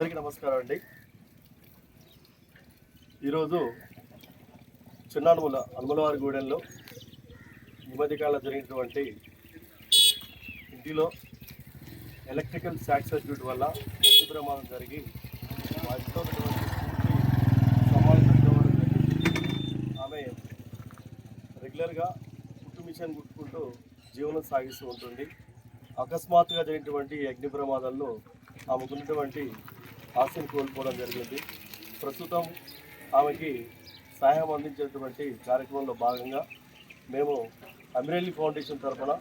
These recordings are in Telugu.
అందరికీ నమస్కారం అండి. ఈరోజు చిన్నానుముల అనుమలవారి గూడెంలో ఈ మధ్యకాలంలో జరిగినటువంటి ఇంటిలో ఎలక్ట్రికల్ షార్ట్ సర్క్యూట్ వల్ల అగ్ని ప్రమాదం జరిగి మా ఇంట్లో ఆమె రెగ్యులర్గా కుట్టు మిషన్ కుట్టుకుంటూ జీవనం సాగిస్తూ ఉంటుంది. అకస్మాత్తుగా జరిగినటువంటి అగ్ని ప్రమాదంలో ఆమెకున్నటువంటి ఆశను కోల్పోవడం జరిగింది. ప్రస్తుతం ఆమెకి సహాయం అందించేటువంటి కార్యక్రమంలో భాగంగా మేము అమిరేలి ఫౌండేషన్ తరఫున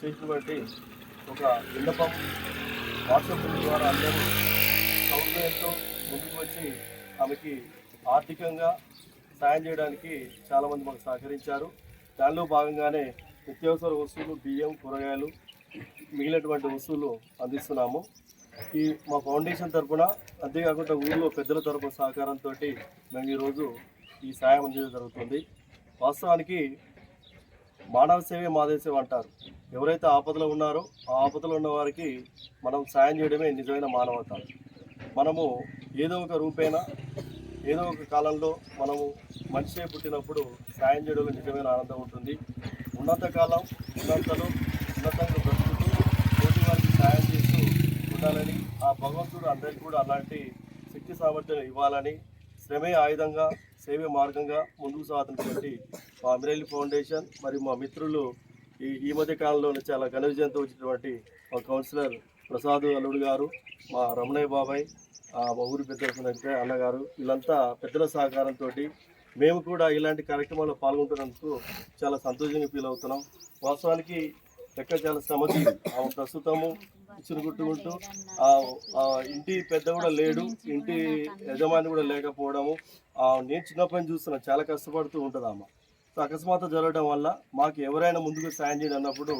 చేసినటువంటి ఒక విన్నపం వాట్సాప్ ద్వారా అందరూ సౌకర్యంతో ముందుకు వచ్చి ఆమెకి ఆర్థికంగా సాయం చేయడానికి చాలామంది మాకు సహకరించారు. దానిలో భాగంగానే నిత్యావసర వస్తువులు బియ్యం కూరగాయలు మిగిలినటువంటి వస్తువులు అందిస్తున్నాము. ఈ మా ఫౌండేషన్ తరఫున అంతేకాకుండా ఊళ్ళో పెద్దల తరపున సహకారంతో మేము ఈరోజు ఈ సాయం అందించడం జరుగుతుంది. వాస్తవానికి మానవ సేవే మాదేశం అంటారు. ఎవరైతే ఆపదలో ఉన్నారో ఆ ఆపదలో ఉన్న వారికి మనం సాయం చేయడమే నిజమైన మానవత. మనము ఏదో ఒక రూపేణ ఏదో ఒక కాలంలో మనము మనిషే పుట్టినప్పుడు సాయం చేయడంలో నిజమైన ఆనందం ఉంటుంది. ఉన్నత కాలం ఉన్నంతలో ఉన్నతంగా బ్రతుకుతూ తోటి వారికి సాయం చేస్తూ ఉండాలని ఆ భగవంతుడు అందరికీ కూడా అలాంటి శక్తి సామర్థ్యం ఇవ్వాలని శ్రమే ఆయుధంగా సేవే మార్గంగా ముందుకు సాగుతున్నటువంటి మా అమరేలి ఫౌండేషన్ మరియు మా మిత్రులు ఈ ఈ మధ్య కాలంలో చాలా ఘన విజయంతో వచ్చినటువంటి మా కౌన్సిలర్ ప్రసాద్ అల్లుడు గారు మా రమణయ్య బాబాయ్ ఆ మా ఊరి పెద్ద అన్నగారు వీళ్ళంతా పెద్దల సహకారంతో మేము కూడా ఇలాంటి కార్యక్రమాల్లో పాల్గొంటున్నందుకు చాలా సంతోషంగా ఫీల్ అవుతున్నాం. వాస్తవానికి లెక్క చాలా ఆమె ప్రస్తుతము ఇచ్చిన కుట్టుకుంటూ ఆ ఇంటి పెద్ద కూడా లేడు ఇంటి యజమాని కూడా లేకపోవడము నేను చిన్నప్పటి నుంచి చూస్తున్నా చాలా కష్టపడుతూ ఉంటుంది ఆమె. సో అకస్మాత్తు జరగడం వల్ల మాకు ఎవరైనా ముందుకు సాయం చేయండి అన్నప్పుడు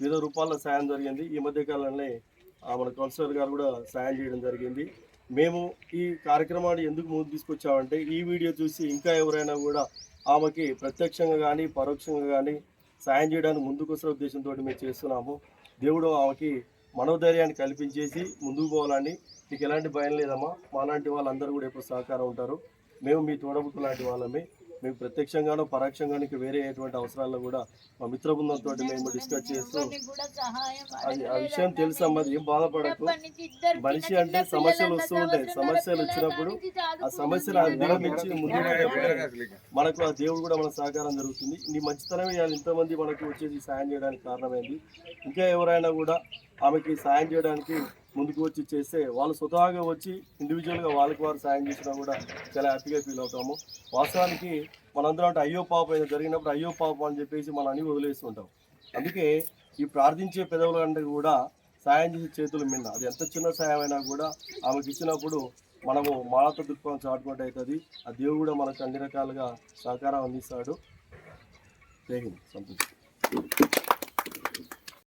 వివిధ రూపాల్లో సాయం జరిగింది. ఈ మధ్య కాలంలో మన కౌన్సిలర్ గారు కూడా సాయం చేయడం జరిగింది. మేము ఈ కార్యక్రమాన్ని ఎందుకు ముందు తీసుకొచ్చామంటే ఈ వీడియో చూసి ఇంకా ఎవరైనా కూడా ఆమెకి ప్రత్యక్షంగా కానీ పరోక్షంగా కానీ సాయం చేయడానికి ముందుకు ఉద్దేశంతో మేము చేస్తున్నాము. దేవుడు ఆమెకి మనోధైర్యాన్ని కల్పించేసి ముందుకు పోవాలని. నీకు ఎలాంటి భయం లేదమ్మా. మాలాంటి వాళ్ళందరూ కూడా ఎప్పుడు సహకారం ఉంటారు. మేము మీ తోడబుట్టు లాంటి వాళ్ళమే. మేము ప్రత్యక్షంగానో పరోక్షంగానో వేరే ఎటువంటి అవసరాల్లో కూడా మా మిత్ర బృందంతో మేము డిస్కస్ చేస్తూ అది ఆ విషయం తెలుసమ్మా అది ఏం బాధపడకు. మనిషి అంటే సమస్యలు వస్తూ ఉంటాయి. సమస్యలు వచ్చినప్పుడు ఆ సమస్యను అధిగమించి ముందుకు పోయేటప్పుడు మనకు ఆ దేవుడు కూడా మన సహకారం జరుగుతుంది. నీ మంచితనమే ఇంతమంది మనకు వచ్చేసి సాయం చేయడానికి కారణమైంది. ఇంకా ఎవరైనా కూడా ఆమెకి సాయం చేయడానికి ముందుకు వచ్చి చేస్తే వాళ్ళు స్వతహాగా వచ్చి ఇండివిజువల్గా వాళ్ళకి వారు సాయం చేసినా కూడా చాలా హ్యాపీగా ఫీల్ అవుతాము. వాస్తవానికి మనందరం అంటే అయ్యో పాపం ఏదో జరిగినప్పుడు అయ్యో పాపం అని చెప్పేసి మనం అన్ని వదిలేస్తుంటాం అందుకే ఈ ప్రార్థించే పెదవుల అంటే కూడా సాయం చేసే చేతుల మీద అది ఎంత చిన్న సాయం అయినా కూడా ఆమెకి ఇచ్చినప్పుడు మనము మాలతో దృక్పథం చాటుకుంటే అవుతుంది. ఆ దేవుడు కూడా మనకు అన్ని రకాలుగా సహకారం అందిస్తాడు. జై హింద్. సంతోషం.